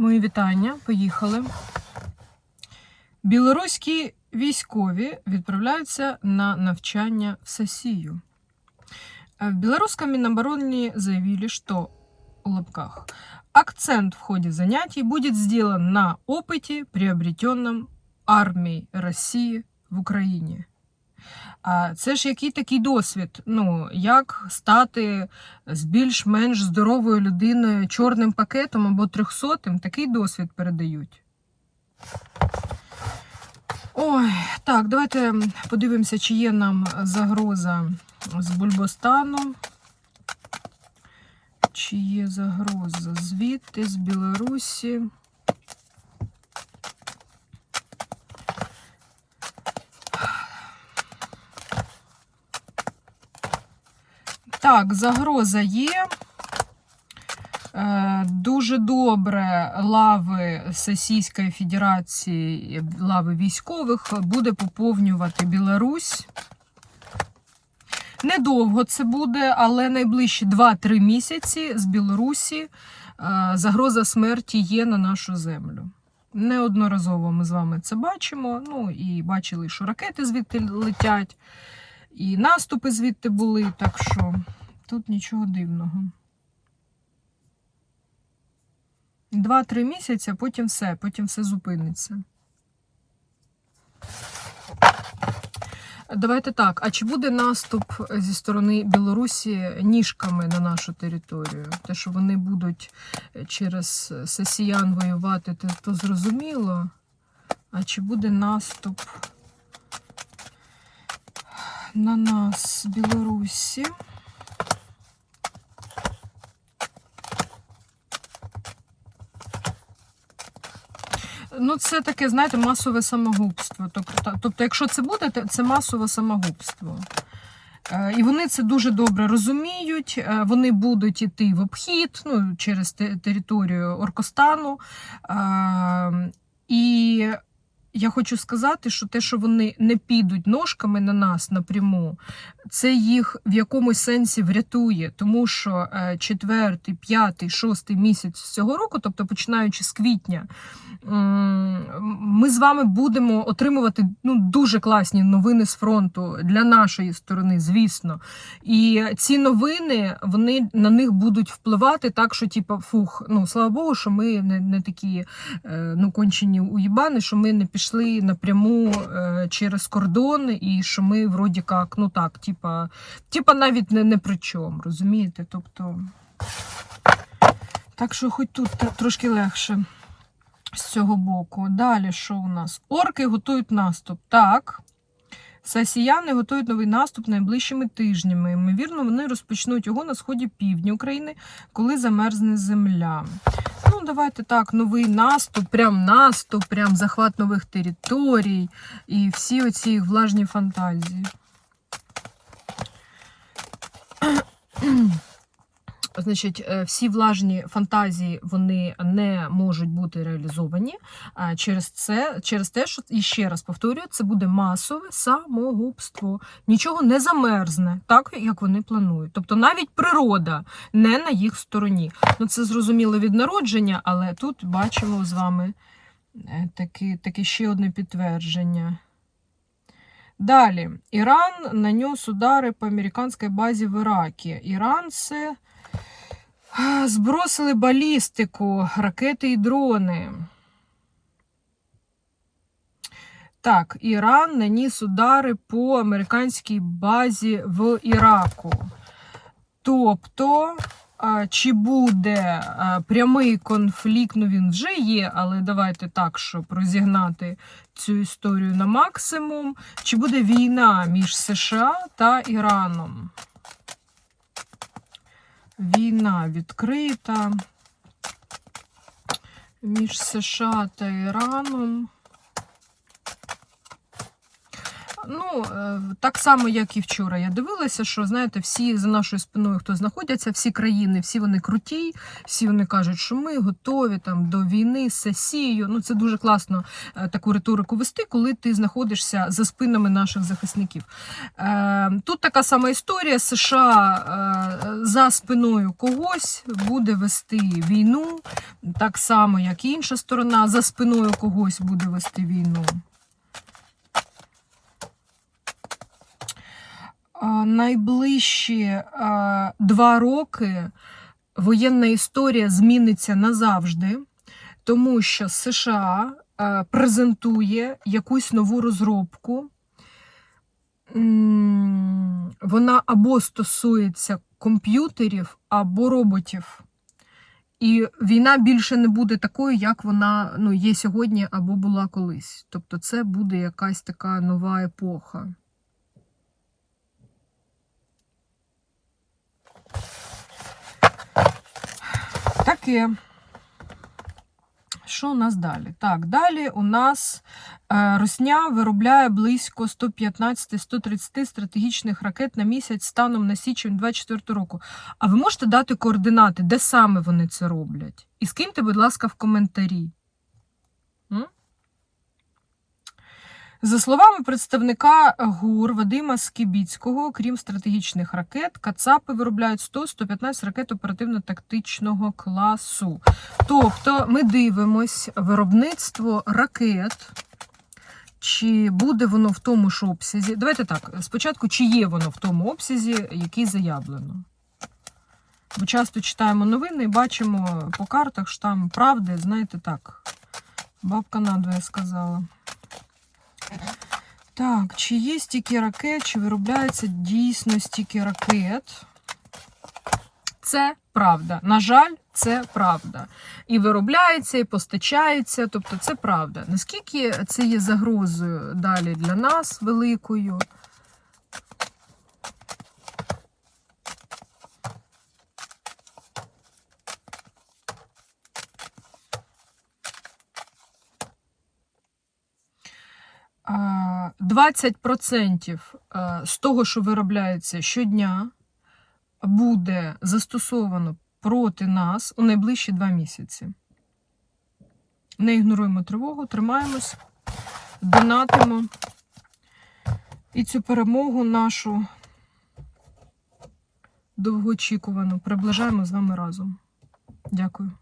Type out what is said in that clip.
Мої вітання. Поїхали. Білоруські військові відправляються на навчання в Сосію. Э, В белорусском Минобороне заявили, что в лапках акцент в ходе занятий будет сделан на опыте, приобретенном армией Росії в Україні. Це ж який такий досвід? Ну, як стати з більш-менш здоровою людиною чорним пакетом або трьохсотим, такий досвід передають. Ой, так, давайте подивимося, чи є нам загроза з Бульбостану. Чи є загроза звідти, з Білорусі. Так, загроза є. Е, Дуже добре лави Російської Федерації, лави військових буде поповнювати Білорусь. Недовго це буде, але найближчі 2-3 місяці з Білорусі е, загроза смерті є на нашу землю. Неодноразово ми з вами це бачимо. Ну і бачили, що ракети звідти летять, і наступи звідти були, так що тут нічого дивного. Два-три місяці, а потім все, потім все зупиниться. Давайте так. А чи буде наступ зі сторони Білорусі ніжками на нашу територію? Те, що вони будуть через сесіян воювати, то, зрозуміло. А чи буде наступ на нас Білорусі? Ну, це таке, знаєте, масове самогубство. Тобто, тобто, якщо це буде, це масове самогубство. Е, І вони це дуже добре розуміють. Е, Вони будуть іти в обхід ну, через територію Оркостану. Е, І я хочу сказати, що те, що вони не підуть ножками на нас напряму, це їх в якомусь сенсі врятує, тому що е, четвертий, п'ятий, шостий місяць цього року, тобто починаючи з квітня, ми з вами будемо отримувати ну, дуже класні новини з фронту для нашої сторони, звісно. І ці новини вони на них будуть впливати так, що типа фух, ну слава Богу, що ми не, не такі е, ну, кончені уїбани, що ми не пішли напряму е, через кордон, і що ми вроді як, ну так, типа, типа навіть не, не при чому, розумієте? Тобто. Так що хоч тут трошки легше з цього боку. Далі що у нас? Орки готують наступ. Так. Сасіяни готують новий наступ найближчими тижнями. Ймовірно, вони розпочнуть його на сході півдня України, коли замерзне земля. Ну, давайте так, новий наступ, прям наступ, прям захват нових територій і всі оці влажні фантазії. Значить, е, всі влажні фантазії вони не можуть бути реалізовані через це, через те, що і ще раз повторюю, це буде масове самогубство. Нічого не замерзне, так як вони планують. Тобто навіть природа не на їх стороні. Ну це зрозуміло від народження, але тут бачимо з вами е, таке, таке ще одне підтвердження. Далі, Іран нанес удари по американській базі в Іракі. Іран це збросили балістику, ракети і дрони. Так, Іран наніс удари по американській базі в Іраку. Тобто, чи буде прямий конфлікт, ну він вже є, але давайте так, щоб розігнати цю історію на максимум. Чи буде війна між США та Іраном? Війна відкрита між США та Іраном. Ну, е, так само, як і вчора. Я дивилася, що знаєте, всі за нашою спиною, хто знаходяться, всі країни, всі вони круті, всі вони кажуть, що ми готові там до війни з сесією. Ну, це дуже класно е, таку риторику вести, коли ти знаходишся за спинами наших захисників. Е, Тут така сама історія. США за спиною когось буде вести війну. Так само, як і інша сторона за спиною когось буде вести війну. Найближчі два роки воєнна історія зміниться назавжди, тому що США презентує якусь нову розробку. Вона або стосується комп'ютерів, або роботів. І війна більше не буде такою, як вона ну, є сьогодні або була колись. Тобто це буде якась така нова епоха. Таке. Що у нас далі? Так, далі у нас е, Росня виробляє близько 115-130 стратегічних ракет на місяць станом на січень 24 року. А ви можете дати координати, де саме вони це роблять? І скиньте, будь ласка, в коментарі. М? За словами представника ГУР Вадима Скібіцького, крім стратегічних ракет, Кацапи виробляють 100-115 ракет оперативно-тактичного класу. Тобто ми дивимось виробництво ракет, чи буде воно в тому ж обсязі. Давайте так, спочатку, чи є воно в тому обсязі, який заявлено. Бо часто читаємо новини і бачимо по картах, що там правди, знаєте так. Бабка надвоє сказала. Так, чи є стільки ракет, чи виробляється дійсно стільки ракет? Це правда. На жаль, це правда. І виробляється, і постачається, тобто це правда. Наскільки це є загрозою далі для нас великою? 20% е, з того, що виробляється щодня, буде застосовано проти нас у найближчі два місяці. Не ігноруємо тривогу, тримаємось, донатимо і цю перемогу нашу довгоочікувану приближаємо з вами разом. Дякую.